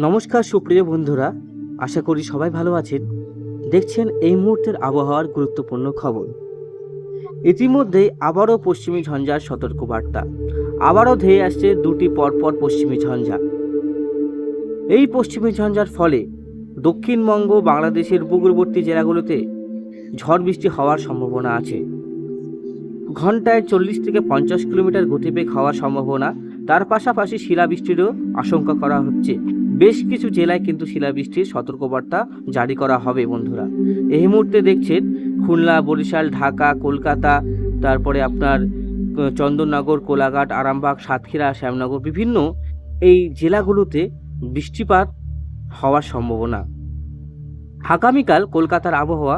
নমস্কার সুপ্রিয় বন্ধুরা, আশা করি সবাই ভালো আছেন। দেখছেন এই মুহূর্তের আবহাওয়ার গুরুত্বপূর্ণ খবর। ইতিমধ্যেই আবারও পশ্চিমী ঝঞ্ঝার সতর্কবার্তা। আবারও ধেয়ে আসছে দুটি পরপর পশ্চিমী ঝঞ্ঝা। এই পশ্চিমী ঝঞ্ঝার ফলে দক্ষিণবঙ্গ, বাংলাদেশের উপকূলবর্তী জেলাগুলোতে ঝড় বৃষ্টি হওয়ার সম্ভাবনা আছে। ঘন্টায় চল্লিশ থেকে পঞ্চাশ কিলোমিটার গতিবেগ হওয়ার সম্ভাবনা। তার পাশাপাশি শিলাবৃষ্টিরও আশঙ্কা করা হচ্ছে। বেশ কিছু জেলায় কিন্তু শিলাবৃষ্টির সতর্কবার্তা জারি করা হবে, বন্ধুরা। এই মুহূর্তে দেখছেন খুলনা, বরিশাল, ঢাকা, কলকাতা, তারপরে আপনার চন্দননগর, কোলাঘাট, আরামবাগ, সাতক্ষীরা, শ্যামনগর বিভিন্ন এই জেলাগুলোতে বৃষ্টিপাত হওয়ার সম্ভাবনা। আগামীকাল কলকাতার আবহাওয়া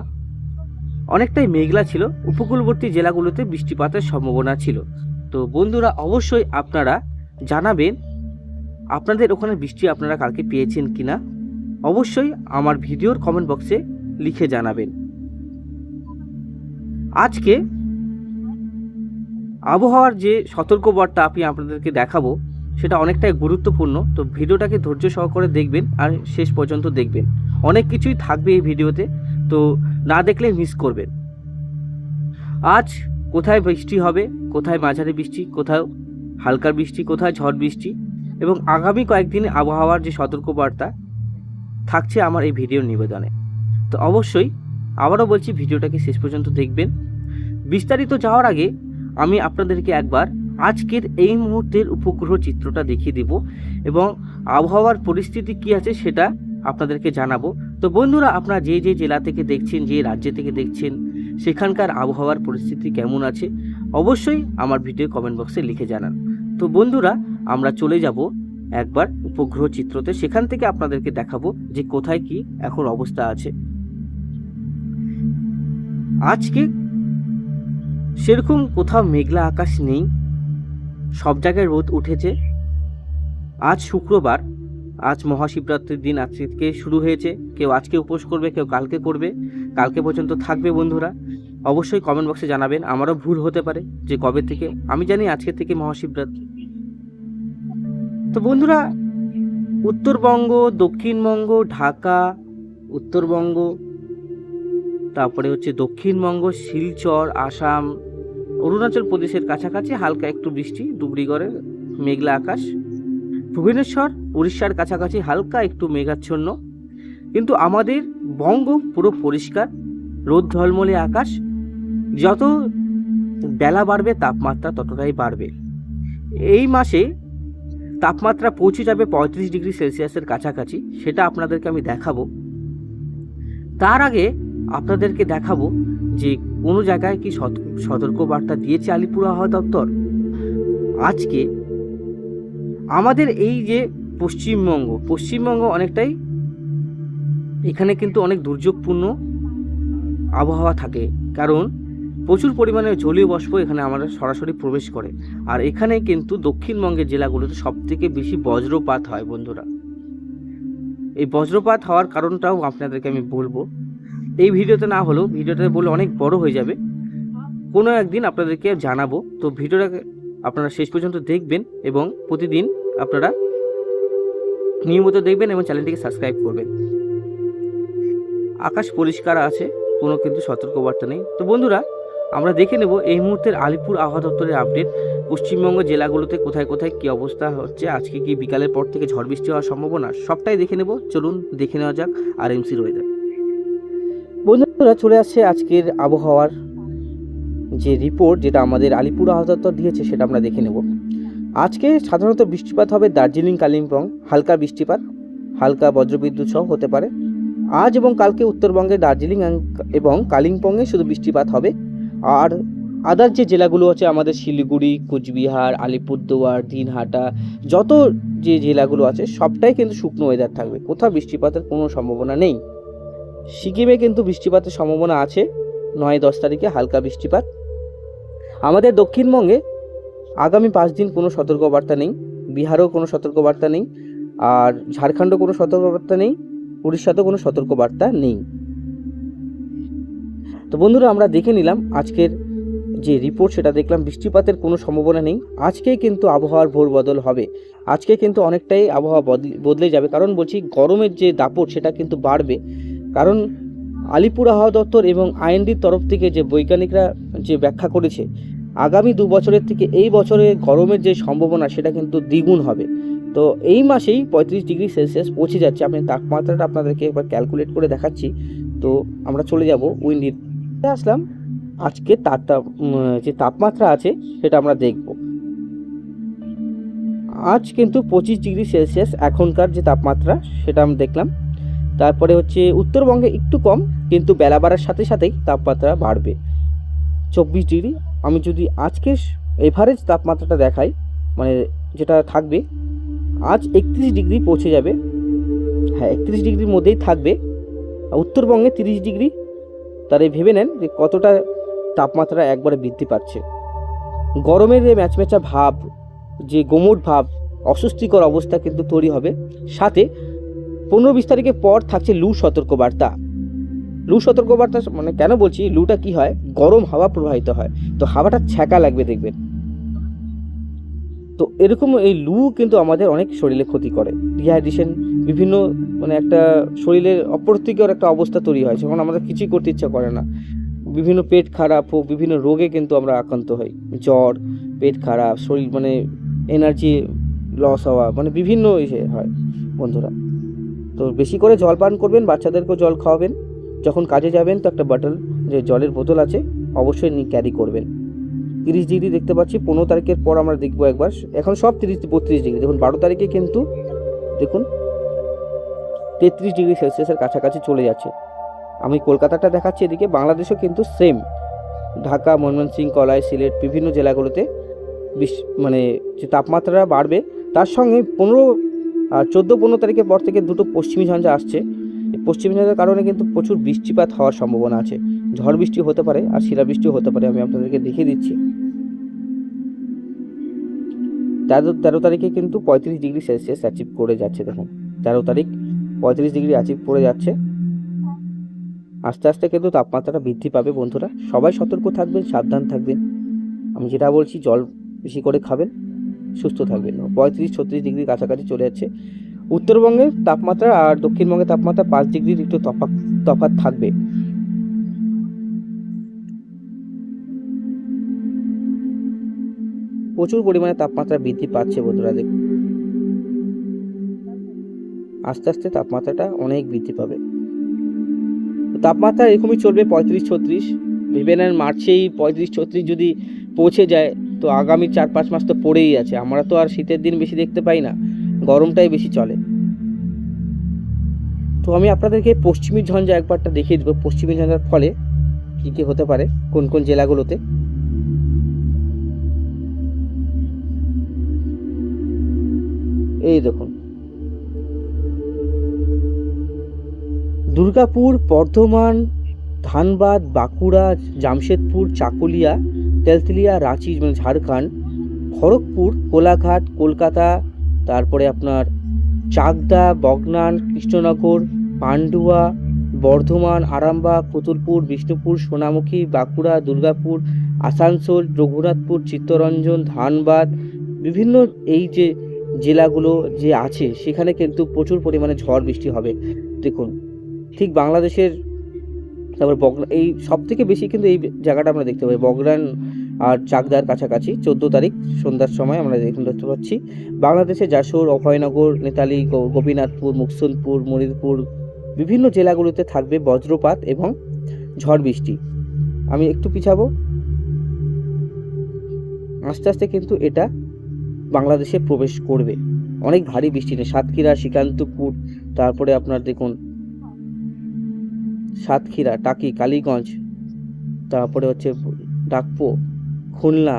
অনেকটাই মেঘলা ছিল, উপকূলবর্তী জেলাগুলোতে বৃষ্টিপাতের সম্ভাবনা ছিল। তো বন্ধুরা, অবশ্যই আপনারা জানাবেন আপনাদের ওখানে বৃষ্টি আপনারা কালকে পেয়েছেন কি না অবশ্যই আমার ভিডিওর কমেন্ট বক্সে লিখে জানাবেন। আজকে আবহাওয়ার যে সতর্কবার্তা আমি আপনাদেরকে দেখাবো, সেটা অনেকটাই গুরুত্বপূর্ণ। তো ভিডিওটাকে ধৈর্য সহকারে দেখবেন আর শেষ পর্যন্ত দেখবেন। অনেক কিছুই থাকবে এই ভিডিওতে, তো না দেখলে মিস করবেন। আজ কোথায় বৃষ্টি হবে, কোথায় মাঝারি বৃষ্টি, কোথাও হালকা বৃষ্টি কোথায় ঝড় বৃষ্টি এবং আগামী কয়েকদিনে আবহাওয়ার যে সতর্কবার্তা থাকছে আমার এই ভিডিওর নিবেদনে। তো অবশ্যই আবারও বলছি, ভিডিওটাকে শেষ পর্যন্ত দেখবেন। বিস্তারিত যাওয়ার আগে আমি আপনাদেরকে একবার আজকের এই মুহূর্তের উপগ্রহ চিত্রটা দেখিয়ে দিব এবং আবহাওয়ার পরিস্থিতি কী আছে সেটা আপনাদেরকে জানাব। তো বন্ধুরা, আপনারা যে যে জেলা থেকে দেখছেন, যে রাজ্য থেকে দেখছেন, সেখানকার আবহাওয়ার পরিস্থিতি কেমন আছে, অবশ্যই আমার ভিডিও কমেন্ট বক্সে লিখে জানান। তো বন্ধুরা আমরা চলে যাব একবার উপগ্রহ চিত্রতে। সেখান থেকে আপনাদেরকে দেখাবো যে কোথায় কি এখন অবস্থা আছে। আজকে সেরকম কোথাও মেঘলা আকাশ নেই। সব জায়গায় রোদ উঠেছে। আজ শুক্রবার, আজ মহাশিবরাত্রির দিন আজকে শুরু হয়েছে। কেউ আজকে উপোস করবে, কেউ কালকে করবে। কালকে পর্যন্ত থাকবে বন্ধুরা। অবশ্যই কমেন্ট বক্সে জানাবেন। আমারও ভুল হতে পারে যে কবে থেকে। আমি জানি আজকে থেকে মহাশিবরাত্রি। বন্ধুরা, উত্তরবঙ্গ, দক্ষিণবঙ্গ, ঢাকা, উত্তরবঙ্গ, তারপরে হচ্ছে দক্ষিণবঙ্গ, শিলচর, আসাম, অরুণাচল প্রদেশের কাছাকাছি হালকা একটু বৃষ্টি, ডুবরিগড়ে মেঘলা আকাশ। ভুবনেশ্বর, উড়িষ্যার কাছাকাছি হালকা একটু মেঘাচ্ছন্ন। কিন্তু আমাদের বঙ্গ পুরো পরিষ্কার, রোদ ঝলমলে আকাশ। যত বেলা বাড়বে, তাপমাত্রা ততটাই বাড়বে। এই মাসে তাপমাত্রা পৌঁছে যাবে পঁয়ত্রিশ ডিগ্রি সেলসিয়াসের কাছাকাছি, সেটা আপনাদেরকে আমি দেখাবো। তার আগে আপনাদেরকে দেখাবো যে কোনো জায়গায় কি সত- সতর্কবার্তা দিয়েছে আলিপুর আবহাওয়া দপ্তর? আজকে আমাদের এই যে পশ্চিমবঙ্গ পশ্চিমবঙ্গ অনেকটাই এখানে কিন্তু অনেক দুর্যোগপূর্ণ আবহাওয়া থাকে। কারণ প্রচুর পরিমাণে জলীয় বাষ্প এখানে আমরা সরাসরি প্রবেশ করে। আর এখানে কিন্তু দক্ষিণবঙ্গের জেলাগুলোতে সব থেকে বেশি বজ্রপাত হয় বন্ধুরা। এই বজ্রপাত হওয়ার কারণটাও আপনাদেরকে আমি বলব। এই ভিডিওতে না হলেও, ভিডিওটা বলে অনেক বড় হয়ে যাবে। কোনো একদিন আপনাদেরকে জানাব। তো ভিডিওটাকে আপনারা শেষ পর্যন্ত দেখবেন এবং প্রতিদিন আপনারা নিয়মিত দেখবেন এবং চ্যানেলটিকে সাবস্ক্রাইব করবেন। আকাশ পরিষ্কার আছে, কোনো কিন্তু সতর্কবার্তা নেই। তো বন্ধুরা আমরা দেখে নেব এই মুহূর্তের আলিপুর আবহাওয়া দপ্তরের আপডেট। পশ্চিমবঙ্গ জেলাগুলোতে কোথায় কোথায় কী অবস্থা হচ্ছে? আজকে কি বিকালের পর থেকে ঝড় বৃষ্টি হওয়ার সম্ভাবনা? সবটাই দেখে নেব। চলুন দেখে নেওয়া যাক আর এমসির ওয়েদার বন্ধুরা, চলে আসছে আজকের আবহাওয়ার যে রিপোর্ট, যেটা আমাদের আলিপুর আবহাওয়া দপ্তর দিয়েছে, সেটা আমরা দেখে নেব। আজকে সাধারণত বৃষ্টিপাত হবে দার্জিলিং, কালিম্পং। হালকা বৃষ্টিপাত, হালকা বজ্রবিদ্যুৎ সহ হতে পারে। আজ এবং কালকে উত্তরবঙ্গে দার্জিলিং এবং কালিম্পংয়ে শুধু বৃষ্টিপাত হবে। আর আদার যে জেলাগুলো আছে, আমাদের শিলিগুড়ি, কুচবিহার, আলিপুরদুয়ার, দিনহাটা, যত যে জেলাগুলো আছে, সবটাই কিন্তু শুকনো ওয়েদার থাকবে। কোথাও বৃষ্টিপাতের কোনো সম্ভাবনা নেই। সিকিমে কিন্তু বৃষ্টিপাতের সম্ভাবনা আছে। নয়, দশ তারিখে হালকা বৃষ্টিপাত। আমাদের দক্ষিণবঙ্গে আগামী পাঁচ দিন কোনো সতর্কবার্তা নেই। বিহারেও কোনো সতর্কবার্তা নেই। আর ঝাড়খণ্ডও কোনো সতর্কবার্তা নেই। উড়িষ্যাতেও কোনো সতর্কবার্তা নেই। তো বন্ধুরা, আমরা দেখে নিলাম আজকের যে রিপোর্ট সেটা দেখলাম বৃষ্টিপাতের কোনো সম্ভাবনা নেই। আজকেই কিন্তু আবহাওয়ার ভোর বদল হবে। আজকে কিন্তু অনেকটাই আবহাওয়া বদলে বদলে যাবে। কারণ বলছি, গরমের যে দাপট, সেটা কিন্তু বাড়বে। কারণ আলিপুর আবহাওয়া দপ্তর এবং আইএনডির তরফ থেকে যে বৈজ্ঞানিকরা যে ব্যাখ্যা করেছে, আগামী দু বছরের থেকে এই বছরে গরমের যে সম্ভাবনা, সেটা কিন্তু দ্বিগুণ হবে। তো এই মাসেই পঁয়ত্রিশ ডিগ্রি সেলসিয়াস পৌঁছে যাচ্ছে। আমি তাপমাত্রাটা আপনাদেরকে একবার ক্যালকুলেট করে দেখাচ্ছি। তো আমরা চলে যাব উইন্ডির আসলাম। আজকে তার যে তাপমাত্রা আছে সেটা আমরা দেখব। আজ কিন্তু পঁচিশ ডিগ্রি সেলসিয়াস এখনকার যে তাপমাত্রা সেটা আমরা দেখলাম। তারপরে হচ্ছে উত্তরবঙ্গে একটু কম, কিন্তু বেলা বাড়ার সাথে সাথেই তাপমাত্রা বাড়বে। চব্বিশ ডিগ্রি, আমি যদি আজকে এভারেজ তাপমাত্রাটা দেখাই মানে যেটা থাকবে, আজ একত্রিশ ডিগ্রি পৌঁছে যাবে। হ্যাঁ একত্রিশ ডিগ্রির মধ্যেই থাকবে। উত্তরবঙ্গে তিরিশ ডিগ্রি তার এই ভেবে নেন যে কতটা তাপমাত্রা একবারে বৃদ্ধি পাচ্ছে। গরমের যে ম্যাচমেচা ভাব, যে গোমট ভাব, অস্বস্তিকর অবস্থা কিন্তু তৈরি হবে। সাথে পনেরো বিশ তারিখের পর থাকছে লু সতর্কবার্তা। লু সতর্কবার্তা মানে কেন বলছি? লুটা কি হয়? গরম হাওয়া প্রবাহিত হয়। তো হাওয়াটা ছ্যাঁকা লাগবে দেখবেন। তো এরকম এই লু কিন্তু আমাদের অনেক শরীরে ক্ষতি করে। ডিহাইড্রেশন বিভিন্ন মানে একটা শরীরের অপ্রীতিকর একটা অবস্থা তৈরি হয়, যখন আমাদের কিছুই করতে ইচ্ছা করে না। বিভিন্ন পেট খারাপ হোক, বিভিন্ন রোগে কিন্তু আমরা আক্রান্ত হই। জ্বর, পেট খারাপ, শরীর মানে এনার্জি লস হওয়া মানে বিভিন্ন ইসে হয় বন্ধুরা। তো বেশি করে জল পান করবেন, বাচ্চাদেরকেও জল খাওয়াবেন। যখন কাজে যাবেন, তো একটা বটল যে জলের বোতল আছে, অবশ্যই ক্যারি করবেন। তিরিশ ডিগ্রি দেখতে পাচ্ছি, পনেরো তারিখের পর আমরা দেখব একবার। এখন সব তিরিশ, বত্রিশ ডিগ্রি। দেখুন, বারো তারিখে কিন্তু, দেখুন, তেত্রিশ ডিগ্রি সেলসিয়াসের কাছাকাছি চলে যাচ্ছে। আমি কলকাতাটা দেখাচ্ছি এদিকে, বাংলাদেশও কিন্তু সেম ঢাকা ময়মনসিংহ কলাই, সিলেট, বিভিন্ন জেলাগুলোতে বিশ মানে যে তাপমাত্রা বাড়বে, তার সঙ্গে পনেরো চোদ্দ, পনেরো তারিখের পর থেকে দুটো পশ্চিমী ঝঞ্ঝা আসছে। পশ্চিমী ঝঞ্ঝার কারণে কিন্তু প্রচুর বৃষ্টিপাত হওয়ার সম্ভাবনা আছে। ঝড় বৃষ্টি হতে পারে আর শিলাবৃষ্টিও হতে পারে, আমি আপনাদেরকে দেখিয়ে দিচ্ছি। তেরো তেরো তারিখে কিন্তু পঁয়ত্রিশ ডিগ্রি সেলসিয়াস অ্যাচিভ করে যাচ্ছে, দেখুন। তেরো তারিখ পঁয়ত্রিশ ডিগ্রি অ্যাচিভ করে যাচ্ছে। আস্তে আস্তে কিন্তু তাপমাত্রাটা বৃদ্ধি পাবে, বন্ধুরা। সবাই সতর্ক থাকবেন, সাবধান থাকবেন। আমি যেটা বলছি, জল বেশি করে খাবেন, সুস্থ থাকবেন। পঁয়ত্রিশ, ছত্রিশ ডিগ্রি কাছাকাছি চলে যাচ্ছে। উত্তরবঙ্গের তাপমাত্রা আর দক্ষিণবঙ্গের তাপমাত্রা পাঁচ ডিগ্রির একটু তফাৎ তফাৎ থাকবে। প্রচুর পরিমাণে তাপমাত্রা বৃদ্ধি পাচ্ছে বন্ধুরা দেখুন আস্তে আস্তে তাপমাত্রাটা অনেক বৃদ্ধি পাবে। তাপমাত্রা এরকমই চলবে পঁয়ত্রিশ ছত্রিশ। ভেবে মার্চেই পঁয়ত্রিশ ছত্রিশ যদি পৌঁছে যায়, তো আগামী চার পাঁচ মাস তো পড়েই আছে। আমরা তো আর শীতের দিন বেশি দেখতে পাই না। গরমটাই বেশি চলে। তো আমি আপনাদেরকে পশ্চিমী ঝঞ্ঝা একবারটা দেখিয়ে দেবো। পশ্চিমী ঝঞ্ঝার ফলে কী কী হতে পারে, কোন কোন জেলাগুলোতে? এই দেখুন। দুর্গাপুর, বর্ধমান, ধানবাদ, বাঁকুড়া, জামশেদপুর, চাকুলিয়া, তেলতেলিয়া, রাঁচি মানে ঝাড়খণ্ড, খড়গপুর, কোলাঘাট, কলকাতা তারপরে আপনার চাকদা, বগনান, কৃষ্ণনগর, পান্ডুয়া, বর্ধমান, আরামবাগ, পুতুলপুর, বিষ্ণুপুর, সোনামুখী, বাঁকুড়া, দুর্গাপুর, আসানসোল, রঘুনাথপুর, চিত্তরঞ্জন, ধানবাদ, বিভিন্ন এই যে জেলাগুলো যে আছে, সেখানে কিন্তু প্রচুর পরিমাণে ঝড় বৃষ্টি হবে। দেখুন, ঠিক বাংলাদেশের তারপর বগনা এই সব থেকে বেশি কিন্তু এই জায়গাটা আমরা দেখতে পাই। বগরান আর চাকদার কাছাকাছি চোদ্দ তারিখ সন্ধ্যার সময় আমরা এখন দেখতে পাচ্ছি। বাংলাদেশে যশোর, অভয়নগর, নেতালি গোপীনাথপুর, মুকসুদপুর, মনিরপুর বিভিন্ন জেলাগুলোতে থাকবে বজ্রপাত এবং ঝড় বৃষ্টি। আমি একটু পিছাবো। আস্তে আস্তে কিন্তু এটা বাংলাদেশে প্রবেশ করবে। অনেক ভারী বৃষ্টি নেই। সাতক্ষীরা, শ্রীকান্তপুর, তারপরে আপনার দেখুন সাতক্ষীরা, টাকি, কালীগঞ্জ, তারপরে হচ্ছে ডাকপো খুলনা।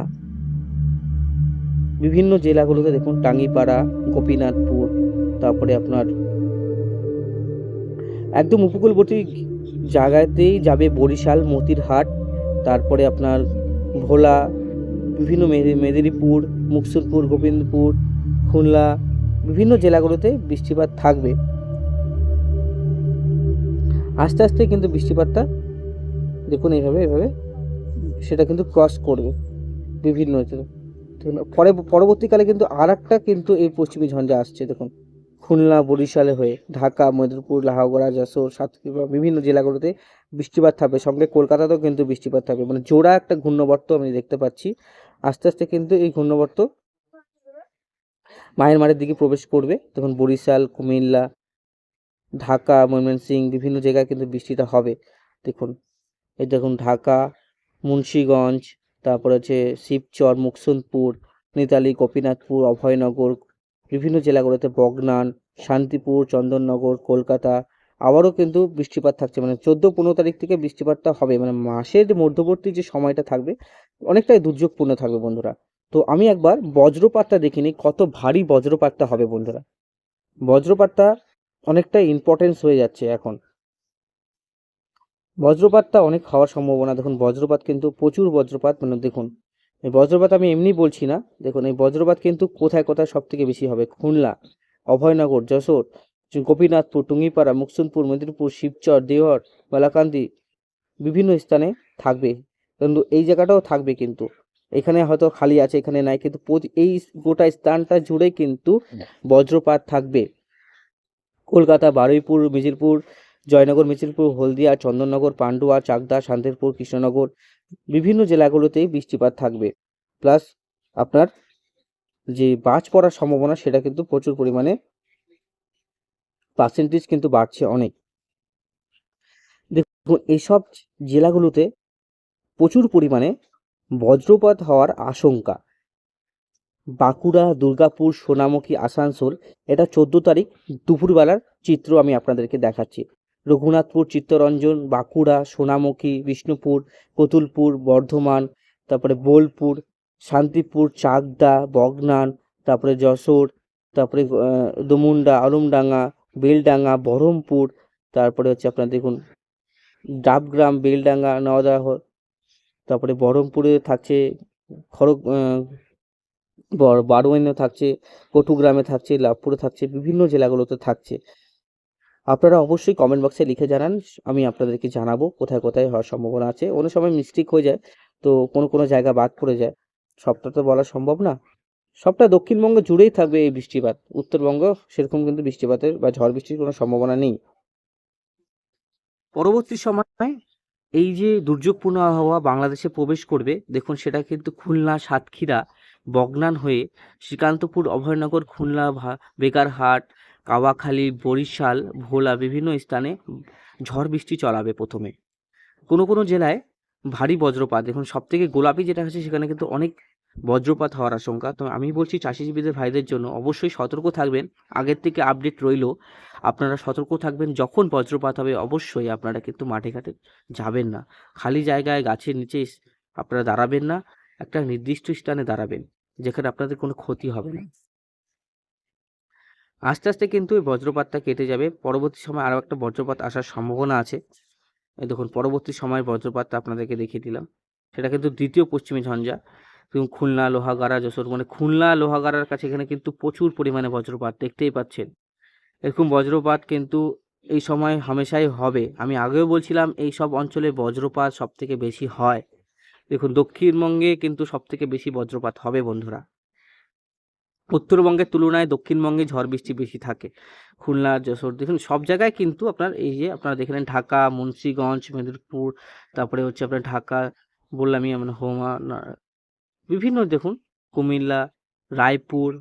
বিভিন্ন জেলাগুলোতে দেখুন, টাঙ্গিপাড়া, গোপীনাথপুর, তারপরে আপনার একদম উপকূলবর্তী জায়গাতেই যাবে বরিশাল, মতিরহাট, তারপরে আপনার ভোলা, বিভিন্ন মেদিনীপুর মুকসুদপুর গোবিন্দপুর, খুলনা, বিভিন্ন জেলাগুলোতে বৃষ্টিপাত থাকবে। আস্তে আস্তে কিন্তু বৃষ্টিপাতটা দেখুন এইভাবে এভাবে সেটা কিন্তু ক্রস করবে। বিভিন্ন পরে, পরবর্তীকালে কিন্তু আর একটা কিন্তু এই পশ্চিমী ঝঞ্ঝা আসছে, দেখুন। খুলনা, বরিশালে হয়ে, ঢাকা মধুরপুর লাহাগড়া যশোর সাতক্ষীরা, বিভিন্ন জেলাগুলোতে বৃষ্টিপাত থাকবে। সঙ্গে কলকাতাতেও কিন্তু বৃষ্টিপাত থাকবে। মানে জোড়া একটা ঘূর্ণবর্ত আমি দেখতে পাচ্ছি। আস্তে আস্তে কিন্তু এই ঘূর্ণবর্ত মায়ানমারের দিকে প্রবেশ করবে। তখন বরিশাল, কুমিল্লা, ঢাকা, ময়মনসিংহ, বিভিন্ন জায়গায় কিন্তু বৃষ্টিটা হবে। দেখুন, এই দেখুন, ঢাকা, মুন্সীগঞ্জ তারপর হচ্ছে শিবচর মুকসুদপুর নিতালি, গোপীনাথপুর, অভয়নগর, বিভিন্ন জেলাগুলোতে বগনান, শান্তিপুর, চন্দননগর, কলকাতা, আবারও কিন্তু বৃষ্টিপাত থাকছে। মানে চোদ্দ, পনেরো তারিখ থেকে বৃষ্টিপাতটা হবে। মানে মাসের মধ্যবর্তী যে সময়টা থাকবে, অনেকটাই দুর্যোগপূর্ণ থাকবে বন্ধুরা। তো আমি একবার বজ্রপাতটা দেখিনি, কত ভারী বজ্রপাতটা হবে বন্ধুরা। বজ্রপাতটা অনেকটাই ইম্পর্টেন্স হয়ে যাচ্ছে এখন। বজ্রপাতটা অনেক হওয়ার সম্ভাবনা। দেখুন বজ্রপাত কিন্তু প্রচুর বজ্রপাত মানে দেখুন এই বজ্রপাত আমি এমনি বলছি না। দেখুন এই বজ্রপাত কিন্তু কোথায় কোথায় সব থেকে বেশি হবে? খুলনা অভয়নগর যশোর গোপীনাথপুর টুঙ্গিপাড়া মুকসুনপুর মেদিনীপুর শিবচর দেওয়ার বালাকান্দি বিভিন্ন স্থানে থাকবে। কিন্তু এই জায়গাটাও থাকবে কিন্তু। এখানে হয়তো খালি আছে এখানে নাই কিন্তু এই গোটা স্থানটা জুড়ে কিন্তু বজ্রপাত থাকবে। কলকাতা বারুইপুর মিজিরপুর জয়নগর মিছিলপুর হলদিয়া, চন্দননগর, পান্ডুয়া, চাকদা, শান্তিপুর, কৃষ্ণনগর বিভিন্ন জেলাগুলোতেই বৃষ্টিপাত থাকবে। প্লাস আপনার যে বাজ পড়ার সম্ভাবনা, সেটা কিন্তু প্রচুর পরিমাণে পার্সেন্টেজ কিন্তু বাড়ছে অনেক। দেখুন এইসব জেলাগুলোতে প্রচুর পরিমাণে বজ্রপাত হওয়ার আশঙ্কা। বাঁকুড়া, দুর্গাপুর, সোনামুখী, আসানসোল, এটা চোদ্দ তারিখ দুপুরবেলার চিত্র আমি আপনাদেরকে দেখাচ্ছি। রঘুনাথপুর, চিত্তরঞ্জন, বাঁকুড়া, সোনামুখী, বিষ্ণুপুর, কতুলপুর, বর্ধমান, তারপরে বোলপুর, শান্তিপুর, চাকদা, বগনান, তারপরে যশোর, তারপরে দমুন্ডা, আলমডাঙ্গা, বেলডাঙ্গা, বহরমপুর, তারপরে হচ্ছে আপনার দেখুন, ডাবগ্রাম, বেলডাঙ্গা, নওদাহ, তারপরে বহরমপুরে থাকছে, খড়গ বারোয়াইনে থাকছে, কটুগ্রামে থাকছে, লাভপুরে থাকছে, বিভিন্ন জেলাগুলোতে থাকছে। আপনারা অবশ্যই কমেন্ট বক্সে লিখে জানান, আমি আপনাদেরকে জানাব কোথায় কোথায় হওয়ার সম্ভাবনা আছে। অনেক সময় মিস্টেক হয়ে যায়, তো কোনো কোনো জায়গা বাদ পড়ে যায়। সবটা তো বলা সম্ভব না। সবটা দক্ষিণবঙ্গ জুড়েই থাকবে এই বৃষ্টিপাত। উত্তরবঙ্গ সেরকম কিন্তু বৃষ্টিপাতের বা ঝড় বৃষ্টির কোনো সম্ভাবনা নেই। পরবর্তী সময় এই যে দুর্যোগপূর্ণ আবহাওয়া বাংলাদেশে প্রবেশ করবে, দেখুন সেটা কিন্তু খুলনা, সাতক্ষীরা, বগনান হয়ে শ্রীকান্তপুর, অভয়নগর, খুলনা বেকারহাট কাওয়াখালী, বরিশাল, ভোলা বিভিন্ন স্থানে ঝড় বৃষ্টি চলাবে প্রথমে। কোনো কোনো জেলায় ভারী বজ্রপাত। এখন সব থেকে গোলাপি যেটা হচ্ছে সেখানে কিন্তু অনেক বজ্রপাত হওয়ার আশঙ্কা। তো আমি বলছি চাষিজীবীদের ভাইদের জন্য অবশ্যই সতর্ক থাকবেন। আগের থেকে আপডেট রইল। আপনারা সতর্ক থাকবেন। যখন বজ্রপাত হবে অবশ্যই আপনারা কিন্তু মাঠে ঘাটে যাবেন না। খালি জায়গায় গাছের নিচে আপনারা দাঁড়াবেন না। একটা নির্দিষ্ট স্থানে দাঁড়াবেন। যেখানে আপনাদের কোনো ক্ষতি হবে না। আস্তে আস্তে কিন্তু এই বজ্রপাতটা কেটে যাবে। পরবর্তী সময় আরও একটা বজ্রপাত আসার সম্ভাবনা আছে। দেখুন, পরবর্তী সময় বজ্রপাতটা আপনাদেরকে দেখিয়ে দিলাম। সেটা কিন্তু দ্বিতীয় পশ্চিমী ঝঞ্ঝা। এবং খুলনা, লোহাগাড়া, যশোর মানে খুলনা, লোহাগাড়ার কাছে এখানে কিন্তু প্রচুর পরিমাণে বজ্রপাত দেখতেই পাচ্ছেন। এরকম বজ্রপাত কিন্তু এই সময় হামেশাই হবে। আমি আগেও বলছিলাম, এই সব অঞ্চলে বজ্রপাত সব থেকে বেশি হয়। দেখুন, দক্ষিণবঙ্গে কিন্তু সব থেকে বেশি বজ্রপাত হবে, বন্ধুরা। উত্তরবঙ্গের তুলনায় দক্ষিণবঙ্গে ঝড় বৃষ্টি বেশি থাকে। খুলনা, যশোর, দেখুন, সব জায়গায় কিন্তু আপনার এই যে আপনারা দেখলেন ঢাকা, মুন্সিগঞ্জ, মেদিনীপুর, তারপরে হচ্ছে আপনার ঢাকা, বললামই আমরা হোমা বিভিন্ন দেখুন, কুমিল্লা, রায়পুর,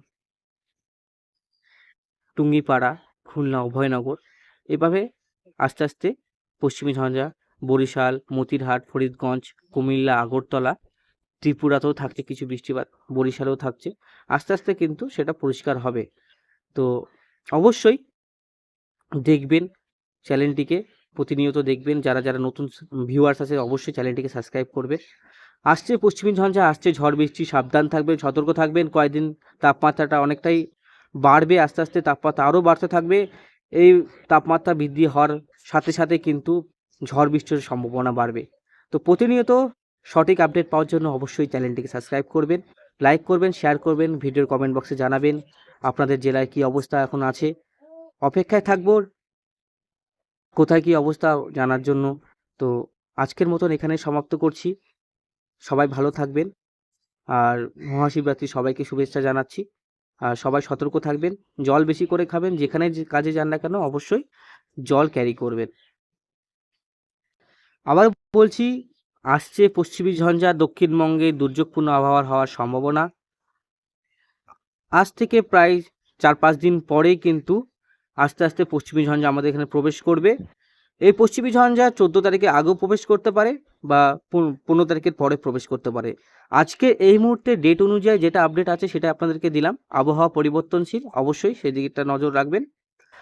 টুঙ্গিপাড়া, খুলনা অভয়নগর এভাবে আস্তে আস্তে পশ্চিমী ঝঞ্ঝা, বরিশাল, মতিরহাট, ফরিদগঞ্জ, কুমিল্লা, আগরতলা ত্রিপুরাতেও থাকছে, কিছু বৃষ্টিপাত, বরিশালেও থাকছে। আস্তে আস্তে কিন্তু সেটা পরিষ্কার হবে। তো অবশ্যই দেখবেন চ্যানেলটিকে, প্রতিনিয়ত দেখবেন, যারা যারা নতুন ভিউয়ার্স আছে, অবশ্যই চ্যানেলটিকে সাবস্ক্রাইব করবে। আসছে পশ্চিমী ঝঞ্ঝা, আসছে ঝড় বৃষ্টি, সাবধান থাকবেন, সতর্ক থাকবেন, কয়েকদিন তাপমাত্রাটা অনেকটাই বাড়বে, আস্তে আস্তে তাপমাত্রা আরও বাড়তে থাকবে। এই তাপমাত্রা বৃদ্ধি হওয়ার সাথে সাথে কিন্তু ঝড় বৃষ্টির সম্ভাবনা বাড়বে। তো প্রতিনিয়ত সঠিক আপডেট পাওয়ার জন্য অবশ্যই চ্যানেলটিকে সাবস্ক্রাইব করবেন, লাইক করবেন, শেয়ার করবেন, ভিডিওর কমেন্ট বক্সে জানাবেন আপনাদের জেলায় কি অবস্থা এখন আছে। অপেক্ষায় থাকব, কোথায় কি অবস্থা জানার জন্য। তো আজকের মতন এখানে সমাপ্ত করছি। সবাই ভালো থাকবেন। আর মহাশিবরাত্রি সবাইকে শুভেচ্ছা জানাচ্ছি। আর সবাই সতর্ক থাকবেন, জল বেশি করে খাবেন, যেখানে যে কাজে যান না কেন অবশ্যই জল ক্যারি করবেন। আবার বলছি আসছে পশ্চিমী ঝঞ্ঝা, দক্ষিণবঙ্গে দুর্যোগপূর্ণ আবহাওয়ার হওয়ার সম্ভাবনা। আজ থেকে প্রায় চার পাঁচ দিন পরেই কিন্তু আস্তে আস্তে পশ্চিমী ঝঞ্ঝা আমাদের এখানে প্রবেশ করবে। এই পশ্চিমী ঝঞ্ঝা চোদ্দ তারিখে আগেও প্রবেশ করতে পারে বা পন- পনেরো তারিখের পরে প্রবেশ করতে পারে। আজকে এই মুহূর্তে ডেট অনুযায়ী যেটা আপডেট আছে সেটা আপনাদেরকে দিলাম। আবহাওয়া পরিবর্তনশীল, অবশ্যই সেদিকটা নজর রাখবেন।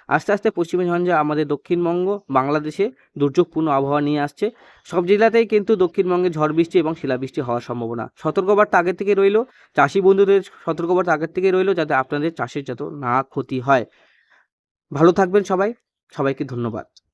আস্তে আস্তে পশ্চিমী ঝঞ্ঝা আমাদের দক্ষিণবঙ্গ, বাংলাদেশে দুর্যোগপূর্ণ আবহাওয়া নিয়ে আসছে। সব জেলাতেই কিন্তু দক্ষিণবঙ্গে ঝড় বৃষ্টি এবং শিলাবৃষ্টি হওয়ার সম্ভাবনা। সতর্কবার্তা আগের থেকে রইল। চাষি বন্ধুদের সতর্কবার্তা আগের থেকে রইল যাতে আপনাদের চাষের যত না ক্ষতি হয়। ভালো থাকবেন সবাই। সবাইকে ধন্যবাদ।